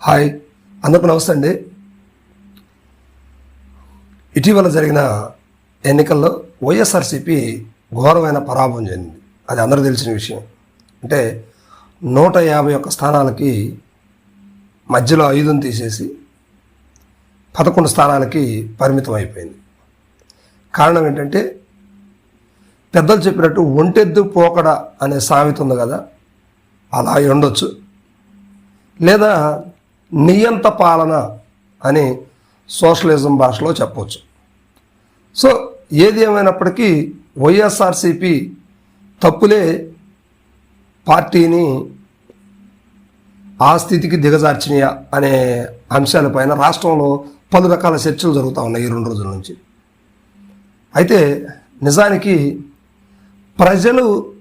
Hi. అందరికీ నమస్తే అండి. ఇటీవల జరిగిన ఎన్నికల్లో వైఎస్ఆర్సీపీ ఘోరమైన పరాభవం చెందింది. అది అందరూ తెలిసిన విషయం. అంటే నూట యాభై ఒక్క స్థానాలకి మధ్యలో ఐదును తీసేసి పదకొండు స్థానాలకి పరిమితం అయిపోయింది. కారణం ఏంటంటే పెద్దలు చెప్పినట్టు ఒంటెద్దు పోకడ అనే సామెత ఉంది కదా అలా అయి ఉండొచ్చు. లేదా నియంత పాలన అని సోషలిజం భాషలో చెప్పవచ్చు సో ఏది ఏమైనప్పటికీ వైఎస్ఆర్సిపి తప్పులే పార్టీని ఆ స్థితికి దిగజార్చినాయా అనే అంశాలపైన రాష్ట్రంలో పలు రకాల చర్చలు జరుగుతూ ఉన్నాయి ఈ రెండు రోజుల నుంచి. అయితే నిజానికి ప్రజలు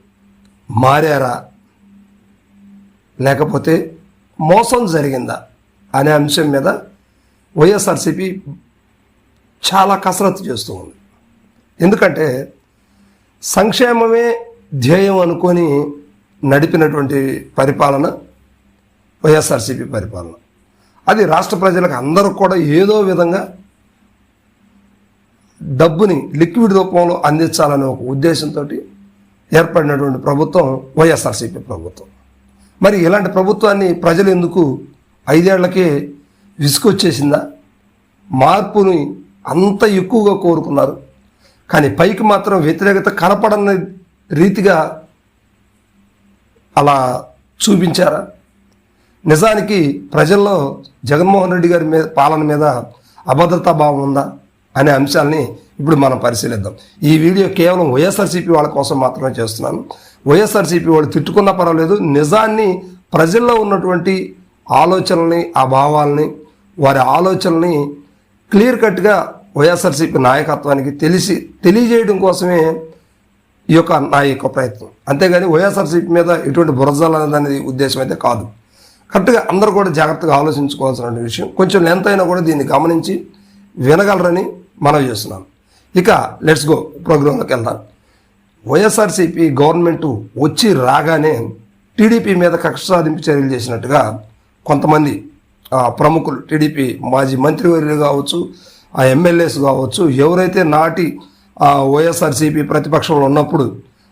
మారారా? లేకపోతే మోసం జరిగిందా? అనే అంశం మీద వైఎస్ఆర్సీపీ చాలా కసరత్తు చేస్తూ ఉంది ఎందుకంటే సంక్షేమమే ధ్యేయం అనుకొని నడిపినటువంటి పరిపాలన వైఎస్ఆర్సీపీ పరిపాలన. అది రాష్ట్ర ప్రజలకు అందరూ కూడా ఏదో విధంగా డబ్బుని లిక్విడ్ రూపంలో అందించాలనే ఒక ఉద్దేశంతో ఏర్పడినటువంటి ప్రభుత్వం వైఎస్ఆర్సీపీ ప్రభుత్వం. మరి ఇలాంటి ప్రభుత్వాన్ని ప్రజలు ఎందుకు ఐదేళ్ళకే విసుకొచ్చేసిందా మార్పుని అంత ఎక్కువగా కోరుకున్నారు. కానీ పైకి మాత్రం వ్యతిరేకత కనపడని రీతిగా అలా చూపించారా? నిజానికి ప్రజల్లో జగన్మోహన్ రెడ్డి గారి మీద పాలన మీద అభద్రతా భావం ఉందా అనే అంశాలని ఇప్పుడు మనం పరిశీలిద్దాం. ఈ వీడియో కేవలం వైఎస్ఆర్సీపీ వాళ్ళ కోసం మాత్రమే చేస్తున్నాను. వైఎస్ఆర్సీపీ వాళ్ళు తిట్టుకున్నా పర్వాలేదు. నిజాన్ని ప్రజల్లో ఉన్నటువంటి ఆలోచనల్ని ఆ భావాల్ని వారి ఆలోచనల్ని క్లియర్ కట్గా వైఎస్ఆర్సీపీ నాయకత్వానికి తెలిసి తెలియజేయడం కోసమే ఈ యొక్క నా యొక్క ప్రయత్నం. అంతేగాని వైఎస్ఆర్సీపీ మీద ఎటువంటి బురజాలనేది ఉద్దేశం అయితే కాదు. కరెక్ట్గా అందరూ కూడా జాగ్రత్తగా ఆలోచించుకోవాల్సిన విషయం. కొంచెం లెంత్ అయినా కూడా దీన్ని గమనించి వినగలరని మనం చేస్తున్నాం. ఇక లెట్స్ గో ప్రోగ్రాంలోకి వెళ్దాం. వైఎస్ఆర్సీపీ గవర్నమెంట్ వచ్చి రాగానే టీడీపీ మీద కక్ష సాధింపు చర్యలు చేసినట్టుగా కొంతమంది ప్రముఖులు టీడీపీ మాజీ మంత్రివర్యులు కావచ్చు ఆ ఎమ్మెల్యేస్ కావచ్చు ఎవరైతే నాటి వైఎస్ఆర్సీపీ ప్రతిపక్షంలో ఉన్నప్పుడు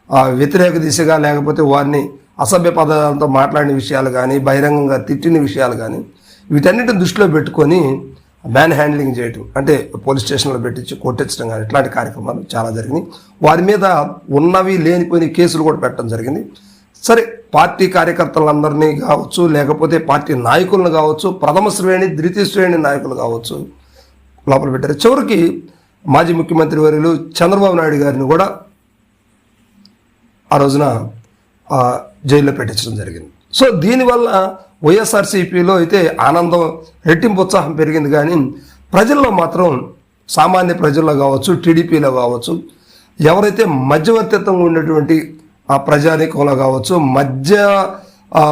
ఆ, వ్యతిరేక దిశగా లేకపోతే వారిని అసభ్య పదాలతో మాట్లాడిన విషయాలు కానీ బహిరంగంగా తిట్టిన విషయాలు కానీ వీటన్నిటిని దృష్టిలో పెట్టుకొని మ్యాన్ హ్యాండ్లింగ్ చేయటం అంటే పోలీస్ స్టేషన్లో పెట్టించి కొట్టించడం కానీ ఇట్లాంటి కార్యక్రమాలు చాలా జరిగినాయి. వారి మీద ఉన్నవి లేనిపోయిన కేసులు కూడా పెట్టడం జరిగింది. సరే పార్టీ కార్యకర్తలందరినీ కావచ్చు లేకపోతే పార్టీ నాయకులను కావచ్చు ప్రథమ శ్రేణి ద్వితీయ శ్రేణి నాయకులు కావచ్చు లోపల పెట్టారు. చివరికి మాజీ ముఖ్యమంత్రి వర్యులు చంద్రబాబు నాయుడు గారిని కూడా ఆ రోజున జైల్లో పెట్టించడం జరిగింది. సో దీనివల్ల వైఎస్ఆర్సీపీలో అయితే ఆనందం రెట్టింపు ఉత్సాహం పెరిగింది. కానీ ప్రజల్లో మాత్రం సామాన్య ప్రజల్లో కావచ్చు టీడీపీలో కావచ్చు ఎవరైతే మధ్యవర్తిత్వంగా ఉండేటువంటి ఆ ప్రజానీకంలో కావచ్చు మధ్య ఆ,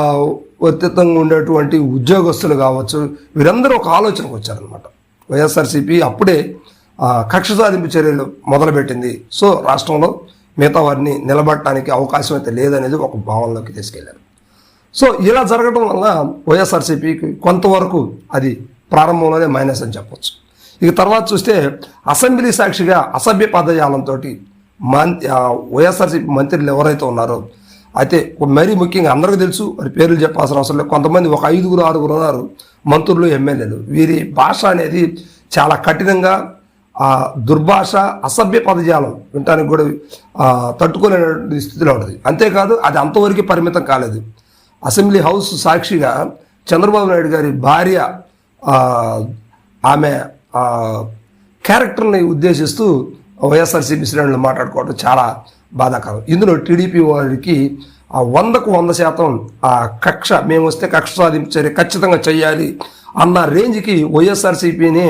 ఉండేటువంటి ఉద్యోగస్తులు కావచ్చు వీరందరూ ఒక ఆలోచనకు వచ్చారనమాట వైఎస్ఆర్సీపీ అప్పుడే కక్ష సాధింపు చర్యలు మొదలుపెట్టింది. సో రాష్ట్రంలో మిగతా వారిని నిలబడటానికి అవకాశం అయితే లేదనేది ఒక భావనలోకి తీసుకెళ్ళారు. సో ఇలా జరగడం వల్ల వైఎస్ఆర్సీపీకి కొంతవరకు అది ప్రారంభంలోనే మైనస్ అని చెప్పొచ్చు. ఇక తర్వాత చూస్తే అసెంబ్లీ సాక్షిగా అసభ్య పదజాలంతో మం వైఎస్ఆర్సీపీ మంత్రులు ఎవరైతే ఉన్నారో అయితే మరీ ముఖ్యంగా అందరికీ తెలుసు మరి పేర్లు చెప్పాల్సిన అవసరం లేదు. కొంతమంది ఒక ఐదుగురు ఆరుగురు ఉన్నారు మంత్రులు ఎమ్మెల్యేలు. వీరి భాష అనేది చాలా కఠినంగా దుర్భాష అసభ్య పదజాలం వినటానికి కూడా ఆ, తట్టుకోలేని స్థితిలో ఉంటుంది అంతేకాదు అది అంతవరకు పరిమితం కాలేదు. అసెంబ్లీ హౌస్ సాక్షిగా చంద్రబాబు నాయుడు గారి భార్య ఆమె క్యారెక్టర్ని ఉద్దేశిస్తూ వైఎస్ఆర్సీపీ శ్రేణులు మాట్లాడుకోవడం చాలా బాధాకరం. ఇందులో టీడీపీ వారికి ఆ వందకు వంద శాతం ఆ కక్ష మేము వస్తే కక్ష సాధించే ఖచ్చితంగా చేయాలి అన్న రేంజ్కి వైఎస్ఆర్సీపీని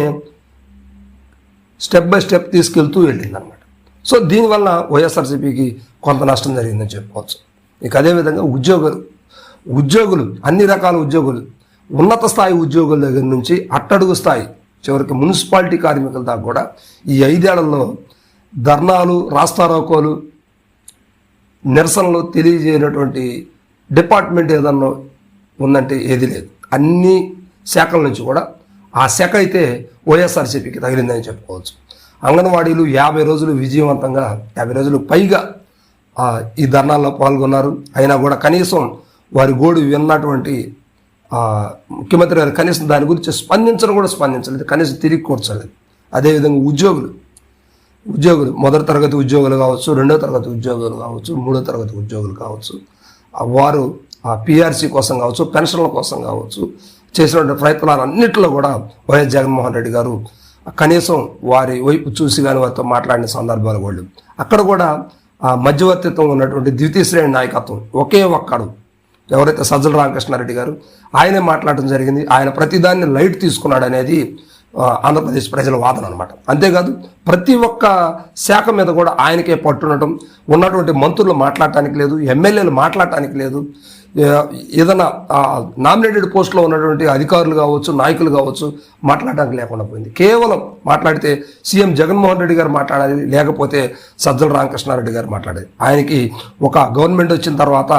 స్టెప్ బై స్టెప్ తీసుకెళ్తూ వెళ్ళిందనమాట సో దీనివల్ల వైఎస్ఆర్సీపీకి కొంత నష్టం జరిగిందని చెప్పుకోవచ్చు. ఇక అదేవిధంగా ఉద్యోగులు ఉద్యోగులు అన్ని రకాల ఉద్యోగులు ఉన్నత స్థాయి ఉద్యోగుల దగ్గర నుంచి అట్టడుగు స్థాయి చివరికి మున్సిపాలిటీ కార్మికుల దాకా కూడా ఈ ఐదేళ్ళలో ధర్నాలు రాస్తారోకోలు నిరసనలు తెలియజేయనటువంటి డిపార్ట్మెంట్ ఏదన్నా ఉందంటే ఏది లేదు. అన్ని శాఖల నుంచి కూడా ఆ శాఖ అయితే వైఎస్ఆర్సీపీకి తగిలిందని చెప్పుకోవచ్చు. అంగన్వాడీలు యాభై రోజులు విజయవంతంగా యాభై రోజులు పైగా ఈ ధర్నాల్లో పాల్గొన్నారు. అయినా కూడా కనీసం వారి గోడు విన్నటువంటి ముఖ్యమంత్రి గారు కనీసం దాని గురించి స్పందించడం కూడా స్పందించలేదు. కనీసం తిరిగి కూర్చోలేదు. అదేవిధంగా ఉద్యోగులు ఉద్యోగులు మొదటి తరగతి ఉద్యోగులు కావచ్చు రెండో తరగతి ఉద్యోగులు కావచ్చు మూడో తరగతి ఉద్యోగులు కావచ్చు వారు ఆ పిఆర్సీ కోసం కావచ్చు పెన్షన్ల కోసం కావచ్చు చేసినటువంటి ప్రయత్నాలు అన్నింటిలో కూడా వైఎస్ జగన్మోహన్ రెడ్డి గారు కనీసం వారి వైపు చూసి కానీ వారితో మాట్లాడిన సందర్భాలు కూడా అక్కడ కూడా ఆ మధ్యవర్తిత్వం ఉన్నటువంటి ద్వితీయ శ్రేణి నాయకత్వం ఒకే ఒక్కడు ఎవరైతే సజ్జల రామకృష్ణారెడ్డి గారు ఆయనే మాట్లాడటం జరిగింది. ఆయన ప్రతిదాన్ని లైట్ తీసుకున్నాడు అనేది ఆంధ్రప్రదేశ్ ప్రజల వాదన అనమాట అంతేకాదు ప్రతి ఒక్క శాఖ మీద కూడా ఆయనకే పట్టుండటం ఉన్నటువంటి మంత్రులు మాట్లాడటానికి లేదు ఎమ్మెల్యేలు మాట్లాడటానికి లేదు. ఏదైనా నామినేటెడ్ పోస్ట్లో ఉన్నటువంటి అధికారులు కావచ్చు నాయకులు కావచ్చు మాట్లాడడానికి లేకుండా పోయింది. కేవలం మాట్లాడితే సీఎం జగన్మోహన్ రెడ్డి గారు మాట్లాడాలి లేకపోతే సజ్జల రామకృష్ణారెడ్డి గారు మాట్లాడేది ఆయనకి ఒక గవర్నమెంట్ వచ్చిన తర్వాత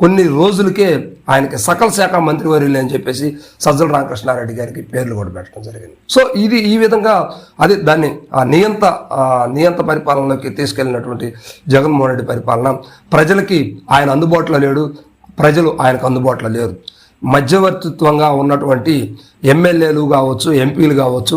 కొన్ని రోజులకే ఆయనకి సకల శాఖ మంత్రివర్యులు అని చెప్పేసి సజ్జల రామకృష్ణారెడ్డి గారికి పేర్లు కూడా పెట్టడం జరిగింది. సో ఇది ఈ విధంగా అది దాన్ని ఆ నియంత నియంత పరిపాలనలోకి తీసుకెళ్ళినటువంటి జగన్మోహన్ రెడ్డి పరిపాలన. ప్రజలకి ఆయన అందుబాటులో లేడు ప్రజలు ఆయనకు అందుబాటులో లేరు. మధ్యవర్తిత్వంగా ఉన్నటువంటి ఎమ్మెల్యేలు కావచ్చు ఎంపీలు కావచ్చు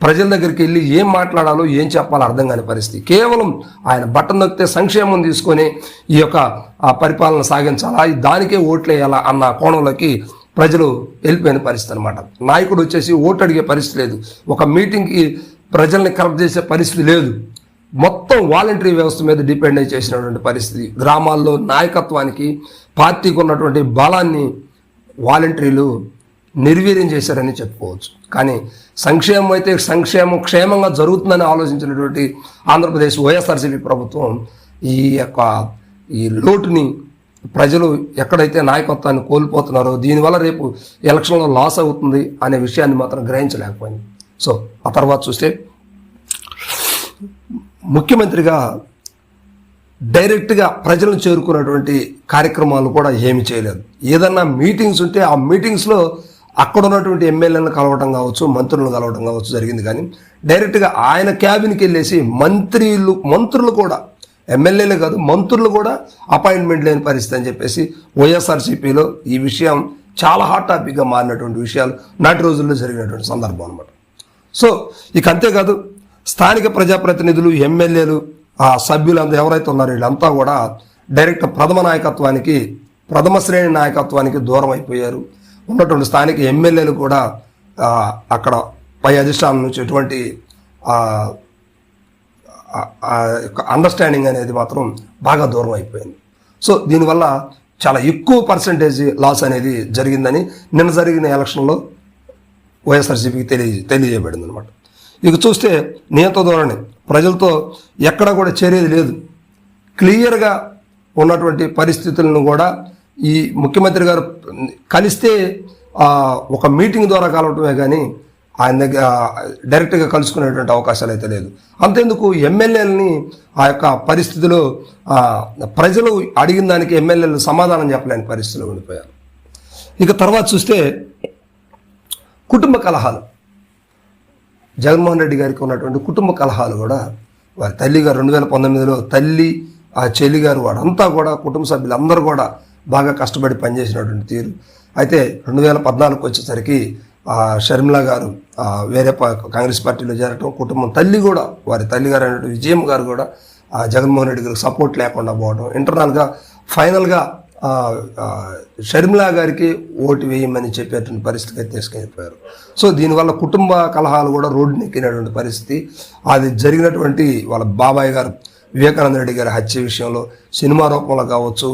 ప్రజల దగ్గరికి వెళ్ళి ఏం మాట్లాడాలో ఏం చెప్పాలో అర్థం కాని పరిస్థితి. కేవలం ఆయన బట్టన్ నొక్కితే సంక్షేమం తీసుకొని ఈ యొక్క ఆ పరిపాలన సాగించాలా? దానికే ఓట్లేయాలా అన్న కోణంలోకి ప్రజలు వెళ్ళిపోయిన పరిస్థితి అనమాట నాయకుడు వచ్చేసి ఓటు అడిగే పరిస్థితి లేదు. ఒక మీటింగ్కి ప్రజల్ని కరెక్ట్ చేసే పరిస్థితి లేదు. మొత్తం వాలంటరీ వ్యవస్థ మీద డిపెండ్ అయి చేసినటువంటి పరిస్థితి. గ్రామాల్లో నాయకత్వానికి పార్టీకి ఉన్నటువంటి బలాన్ని వాలంటీర్లు నిర్వీర్యం చేశారని చెప్పుకోవచ్చు. కానీ సంక్షేమం అయితే సంక్షేమం క్షేమంగా జరుగుతుందని ఆలోచించినటువంటి ఆంధ్రప్రదేశ్ వైఎస్ఆర్సీపీ ప్రభుత్వం ఈ యొక్క ఈ లోటుని ప్రజలు ఎక్కడైతే నాయకత్వాన్ని కోల్పోతున్నారో దీనివల్ల రేపు ఎలక్షన్లో లాస్ అవుతుంది అనే విషయాన్ని మాత్రం గ్రహించలేకపోయింది. సో ఆ తర్వాత చూస్తే ముఖ్యమంత్రిగా డైరెక్ట్గా ప్రజలను చేరుకున్నటువంటి కార్యక్రమాలు కూడా ఏమి చేయలేదు. ఏదన్నా మీటింగ్స్ ఉంటే ఆ మీటింగ్స్లో అక్కడ ఉన్నటువంటి ఎమ్మెల్యేలను కలవటం కావచ్చు మంత్రులను కలవటం కావచ్చు జరిగింది కానీ డైరెక్ట్గా ఆయన క్యాబిన్కి వెళ్ళేసి మంత్రులు మంత్రులు కూడా ఎమ్మెల్యేలే కాదు మంత్రులు కూడా అపాయింట్మెంట్ లేని పరిస్థితి అని చెప్పేసి వైఎస్ఆర్సీపీలో ఈ విషయం చాలా హాట్ టాపిక్గా మారినటువంటి విషయాలు నాటి రోజుల్లో జరిగినటువంటి సందర్భం అనమాట సో ఇక అంతేకాదు స్థానిక ప్రజాప్రతినిధులు ఎమ్మెల్యేలు ఆ సభ్యులు అంతా ఎవరైతే ఉన్నారో వీళ్ళంతా కూడా డైరెక్ట్ ప్రథమ నాయకత్వానికి ప్రథమ శ్రేణి నాయకత్వానికి దూరం అయిపోయారు. ఉన్నటువంటి స్థానిక ఎమ్మెల్యేలు కూడా అక్కడ పై అధిష్టానం నుంచి ఎటువంటి అండర్స్టాండింగ్ అనేది మాత్రం బాగా దూరం అయిపోయింది. సో దీనివల్ల చాలా ఎక్కువ పర్సంటేజ్ లాస్ అనేది జరిగిందని నిన్న జరిగిన ఎలక్షన్లో వైఎస్ఆర్సీపీకి తెలియ తెలియజేయబడింది అనమాట ఇక చూస్తే నియంత ధోరణి ప్రజలతో ఎక్కడ కూడా చేరేది లేదు. క్లియర్గా ఉన్నటువంటి పరిస్థితులను కూడా ఈ ముఖ్యమంత్రి గారు కలిస్తే ఒక మీటింగ్ ద్వారా కలవటమే కానీ ఆయన దగ్గర డైరెక్ట్గా కలుసుకునేటువంటి అవకాశాలు అయితే లేదు. అంతేందుకు ఎమ్మెల్యేలని ఆ యొక్క పరిస్థితిలో ప్రజలు అడిగిన దానికి ఎమ్మెల్యేలు సమాధానం చెప్పలేని పరిస్థితిలో ఉండిపోయారు. ఇక తర్వాత చూస్తే కుటుంబ కలహాలు. జగన్మోహన్ రెడ్డి గారికి ఉన్నటువంటి కుటుంబ కలహాలు కూడా వారి తల్లి గారు రెండు వేల పంతొమ్మిదిలో తల్లి ఆ చెల్లి గారు వాడంతా కూడా కుటుంబ సభ్యులందరూ కూడా బాగా కష్టపడి పనిచేసినటువంటి తీరు. అయితే రెండు వేల పద్నాలుగుకి వచ్చేసరికి షర్మిల గారు వేరే కాంగ్రెస్ పార్టీలో చేరటం కుటుంబం తల్లి కూడా వారి తల్లి గారు అయినటువంటి విజయం గారు కూడా ఆ జగన్మోహన్ రెడ్డి గారికి సపోర్ట్ లేకుండా పోవడం ఇంటర్నల్గా ఫైనల్గా షర్మిలా గారికి ఓటు వేయమని చెప్పేటువంటి పరిస్థితికి అయితే తీసుకెళ్ళిపోయారు. సో దీనివల్ల కుటుంబ కలహాలు కూడా రోడ్డు నెక్కినటువంటి పరిస్థితి. అది జరిగినటువంటి వాళ్ళ బాబాయ్ గారు వివేకానంద రెడ్డి గారి హత్య విషయంలో సినిమా రూపంలో కావచ్చు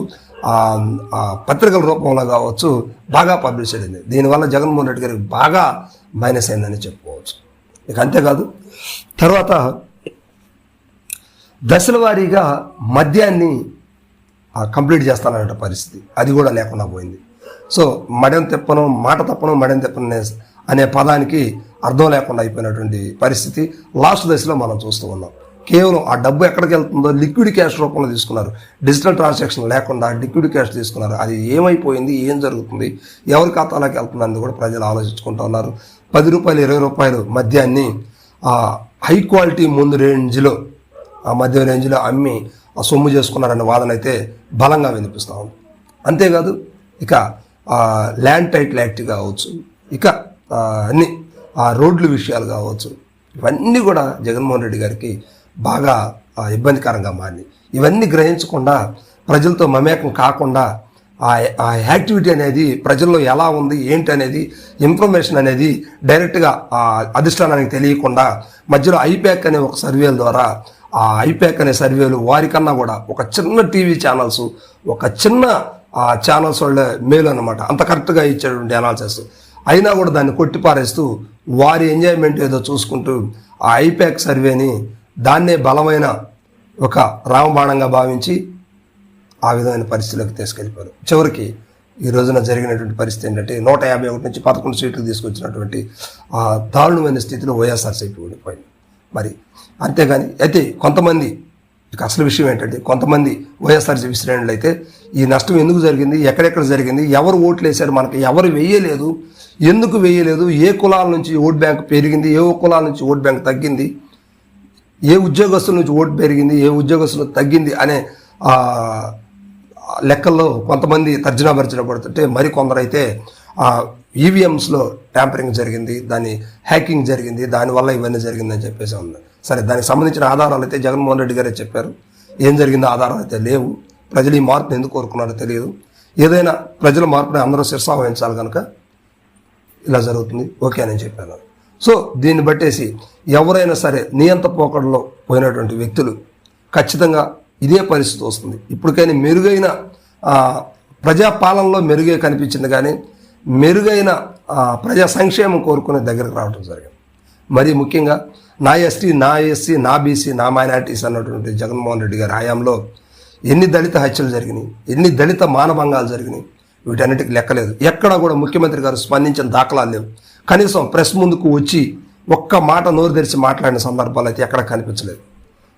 పత్రికల రూపంలో కావచ్చు బాగా పబ్లిష్ అయింది దీనివల్ల జగన్మోహన్ రెడ్డి గారికి బాగా మైనస్ అయిందని చెప్పుకోవచ్చు. ఇక అంతేకాదు తర్వాత దశల వారీగా మద్యాన్ని కంప్లీట్ చేస్తానన్న పరిస్థితి. అది కూడా లేకుండా పోయింది. సో మడెం తెప్పను మాట తప్పను మడెం తెప్పను అనే పదానికి అర్థం లేకుండా అయిపోయినటువంటి పరిస్థితి. లాస్ట్ దశలో మనం చూస్తూ ఉన్నాం. కేవలం ఆ డబ్బు ఎక్కడికి వెళ్తుందో లిక్విడ్ క్యాష్ రూపంలో తీసుకున్నారు. డిజిటల్ ట్రాన్సాక్షన్ లేకుండా లిక్విడ్ క్యాష్ తీసుకున్నారు. అది ఏమైపోయింది? ఏం జరుగుతుంది? ఎవరి ఖాతాలోకి వెళ్తుంది కూడా ప్రజలు ఆలోచించుకుంటూ ఉన్నారు. పది రూపాయలు ఇరవై రూపాయలు మద్యాన్ని ఆ హై క్వాలిటీ ముందు రేంజ్లో ఆ మధ్య రేంజ్లో అమ్మి ఆ సొమ్ము చేసుకున్నారనే వాదన అయితే బలంగా వినిపిస్తూ ఉంది. అంతేకాదు ఇక ల్యాండ్ టైటిల్ యాక్ట్ కావచ్చు ఇక అన్ని ఆ రోడ్ల విషయాలు కావచ్చు ఇవన్నీ కూడా జగన్మోహన్ రెడ్డి గారికి బాగా ఇబ్బందికరంగా మారింది. ఇవన్నీ గ్రహించకుండా ప్రజలతో మమేకం కాకుండా ఆ ఆ యాక్టివిటీ అనేది ప్రజల్లో ఎలా ఉంది ఏంటి అనేది ఇన్ఫర్మేషన్ అనేది డైరెక్ట్గా ఆ అధిష్టానానికి తెలియకుండా మధ్యలో ఐప్యాక్ అనే ఒక సర్వేల ద్వారా ఆ ఐప్యాక్ అనే సర్వేలు వారికన్నా కూడా ఒక చిన్న టీవీ ఛానల్స్ ఒక చిన్న ఆ ఛానల్స్ వాళ్ళ మేలు అనమాట అంత కరెక్ట్గా ఇచ్చేటువంటి అనాలిసిస్ అయినా కూడా దాన్ని కొట్టిపారేస్తూ వారి ఎంజాయ్మెంట్ ఏదో చూసుకుంటూ ఆ ఐప్యాక్ సర్వేని దాన్నే బలమైన ఒక రామబాణంగా భావించి ఆ విధమైన పరిస్థితిలోకి తీసుకెళ్ళిపోయారు. చివరికి ఈ రోజున జరిగినటువంటి పరిస్థితి ఏంటంటే నూట యాభై ఒకటి నుంచి పదకొండు సీట్లు తీసుకొచ్చినటువంటి ఆ దారుణమైన స్థితిలో వైఎస్ఆర్సీపీ ఓడిపోయింది. మరి అంతేగాని అయితే కొంతమంది ఇక అసలు విషయం ఏంటంటే కొంతమంది వైఎస్ఆర్సీపీ శ్రేణులు అయితే ఈ నష్టం ఎందుకు జరిగింది ఎక్కడెక్కడ జరిగింది ఎవరు ఓట్లు వేశారు మనకి ఎవరు వేయలేదు ఎందుకు వేయలేదు ఏ కులాల నుంచి ఓట్ బ్యాంక్ పెరిగింది ఏ కులాల నుంచి ఓట్ బ్యాంక్ తగ్గింది ఏ ఉద్యోగస్తుల నుంచి ఓటు పెరిగింది ఏ ఉద్యోగస్తులు తగ్గింది అనే లెక్కల్లో కొంతమంది తర్జనా భర్జన పడుతుంటే మరి కొందరైతే ఈవీఎంస్లో ట్యాంపరింగ్ జరిగింది దాని హ్యాకింగ్ జరిగింది దానివల్ల ఇవన్నీ జరిగిందని చెప్పేసి ఉంది. సరే దానికి సంబంధించిన ఆధారాలు అయితే జగన్మోహన్ రెడ్డి గారే చెప్పారు. ఏం జరిగిందో ఆధారాలు అయితే లేవు. ప్రజలు ఈ మార్పును ఎందుకు కోరుకున్నారో తెలియదు. ఏదైనా ప్రజల మార్పుని అందరూ శిరసావహించాలి కనుక ఇలా జరుగుతుంది. ఓకే అని చెప్పాను. సో దీన్ని బట్టేసి ఎవరైనా సరే నియంత పోకడలో పోయినటువంటి వ్యక్తులు ఖచ్చితంగా ఇదే పరిస్థితి వస్తుంది. ఇప్పటికైనా మెరుగైన ప్రజాపాలనలో మెరుగే కనిపించింది కానీ మెరుగైన ప్రజా సంక్షేమం కోరుకునే దగ్గరకు రావడం జరిగింది. మరి ముఖ్యంగా నా ఎస్టీ నా ఎస్సీ నా బీసీ నా మైనార్టీస్ అన్నటువంటి జగన్మోహన్ రెడ్డి గారి హయాంలో ఎన్ని దళిత హత్యలు జరిగినాయి ఎన్ని దళిత మానభంగాలు జరిగినాయి వీటన్నిటికి లెక్కలేదు. ఎక్కడా కూడా ముఖ్యమంత్రి గారు స్పందించిన దాఖలాలు లేవు. కనీసం ప్రెస్ ముందుకు వచ్చి ఒక్క మాట నోరు తెరిచి మాట్లాడిన సందర్భాలు అయితే ఎక్కడ కనిపించలేదు.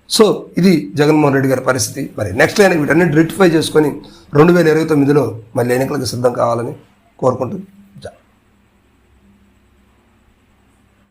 సో ఇది జగన్మోహన్ రెడ్డి గారి పరిస్థితి. మరి నెక్స్ట్ అయినా వీటన్నిటి రెక్టిఫై చేసుకొని రెండు వేల ఇరవై తొమ్మిదిలో మళ్ళీ ఎన్నికలకు సిద్ధం కావాలని కోరుకుంటుంది